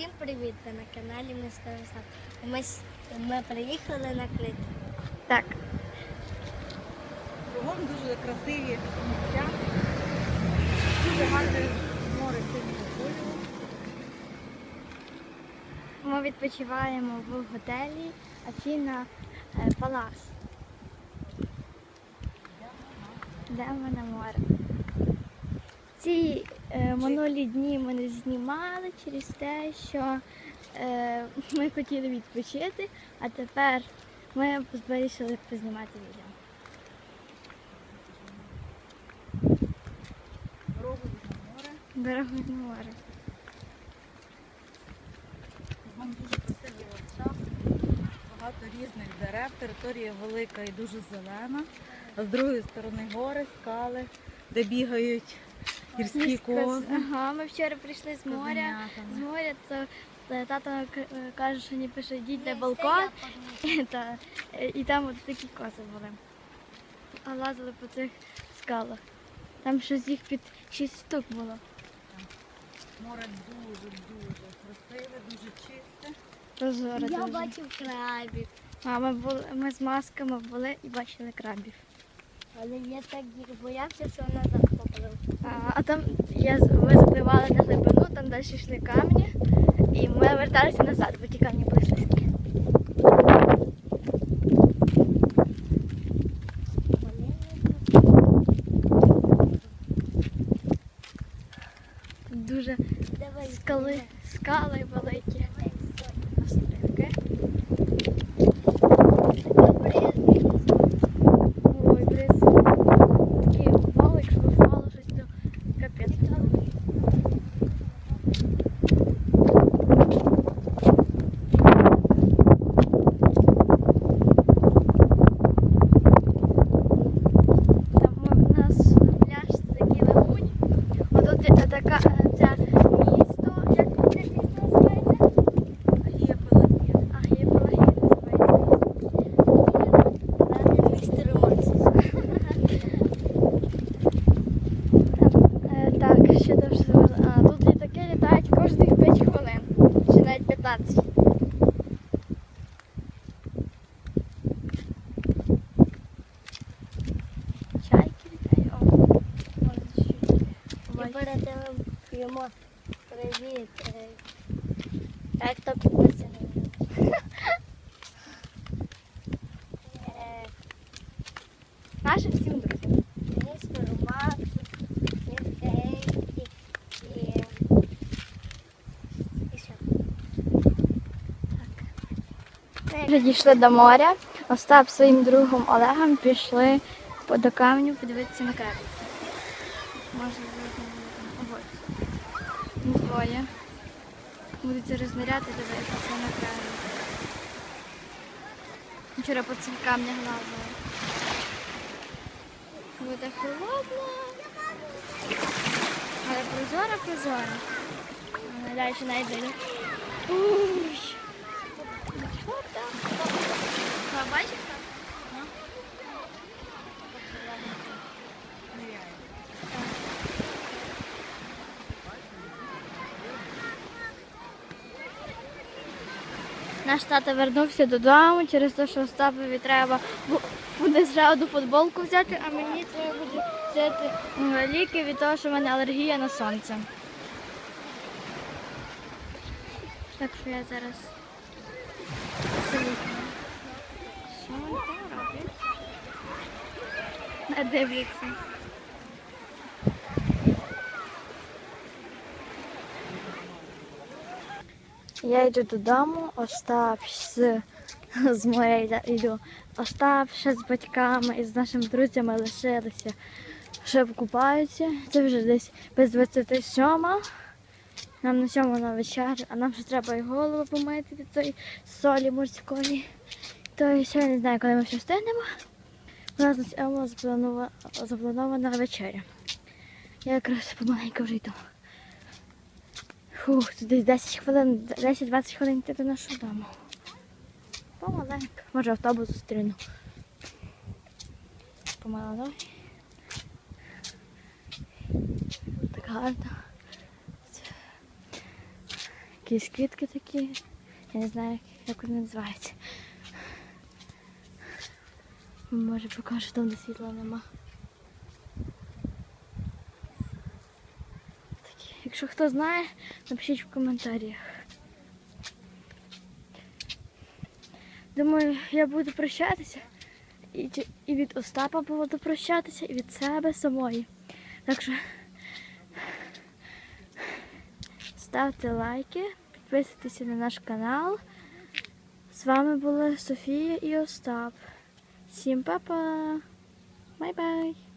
Всім привіт! Ви на каналі Остап. Ми, ми приїхали на клит. Так, Кругом дуже красиві місця. Дуже гарне море кольору. ми відпочиваємо в готелі Афіна е, Палас. Йдемо на море. Ці минулі дні ми не знімали через те, що е, ми хотіли відпочити, а тепер ми вирішили познімати відео. Дорогу на море. Дорогою на море. Кругом дуже красивий ландшафт. Багато різних дерев. Територія велика і дуже зелена. А з другої сторони гори, скали, де бігають гірські кози. Ага, ми вчора прийшли з моря. З моря, то тато каже, що не пише, йдіть на балкон. Та, е, і там от такі кози були. А лазили по цих скалах. Там щось їх під шість штук було. Море дуже-дуже красиве, дуже чисте. Прозоре Я дуже. бачив крабів, А ми, були, ми з масками були і бачили крабів. але я так їх боявся, що поплив. А, а там я, ми запливали на глибину, там далі йшли камні, і ми верталися назад, бо ті камні були слизькі. Дуже скали, скали великі. Jetzt йому привіт. Як то підписано. Нашим всім друзям. Містеру Максу, містер Ейті і... І що? Ми вже дійшли до моря. Остап своїм другом Олегом пішли до камню подивитися на краби. Може, ось. Двоє. Будуть рознаряти дивитися на краби. Вчора по цих камнях лазили. Буде холодно. Але прозора, прозора. А Далі навіть далі. Уй. Що там? А, бачиш там? Наш тато вернувся додому через те, що Остапові треба буде ще футболку взяти, а мені треба буде взяти ліки від того, що в мене алергія на сонце. Так що я зараз. Що вони там роблять? Не Я йду додому, Остап з, з йду. Остап з батьками і з нашими друзями лишилися, ще купаються. Це вже десь без 27. Нам на сьому на вечір, а нам ще треба і голову помити від тої солі морської. То ще не знаю, коли ми все встигнемо. У нас на сьому запланова- запланована вечеря. Я якраз помаленьку вже йду. Фух, десь 10 хвилин, 10-20 хвилин йти до нашого дому. Помаленьку. Може автобус зустріну. Помаленьку. Так гарно. якісь квітки такі. Я не знаю, як вони називаються. Може покажу там, де світла нема. Такі. Якщо хто знає, напишіть в коментарях. Думаю, я буду прощатися. І, і від Остапа буду прощатися, і від себе самої. Так що ставте лайки, підписуйтесь на наш канал. З вами була Софія і Остап. Всім па-па! Бай-бай!